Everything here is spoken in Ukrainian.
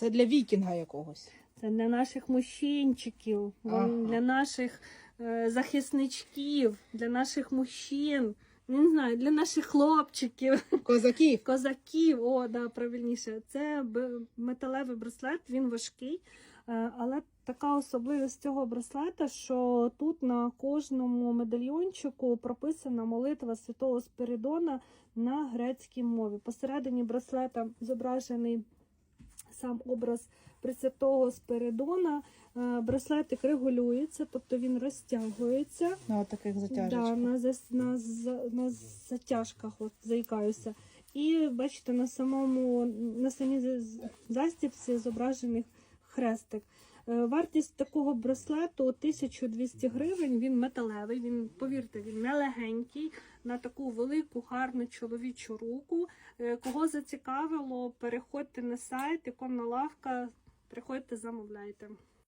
Це для вікінга якогось. Це для наших мужчинчиків, Ага. для наших е, захисничків, для наших мужчин, не знаю, для наших хлопчиків, Козаків. козаків. О, да, правильніше. Це металевий браслет, він важкий. Е, Але така особливість цього браслета, що тут на кожному медальйончику прописана молитва святого Спиридона на грецькій мові. Посередині браслета зображений сам образ Пресвятого Спиридона. Е, Браслетик регулюється, тобто він розтягується. На таких Да, затяжечках. на, зас, на, за- на затяжках, от, заїкаюся. І бачите, на самому на самій за- застібці зображений хрестик. Е, Вартість такого браслету 1200 гривень. Він металевий. Він, повірте, він нелегенький, на таку велику, гарну чоловічу руку. Е, Кого зацікавило, переходьте на сайт, іконна лавка, приходьте, замовляйте.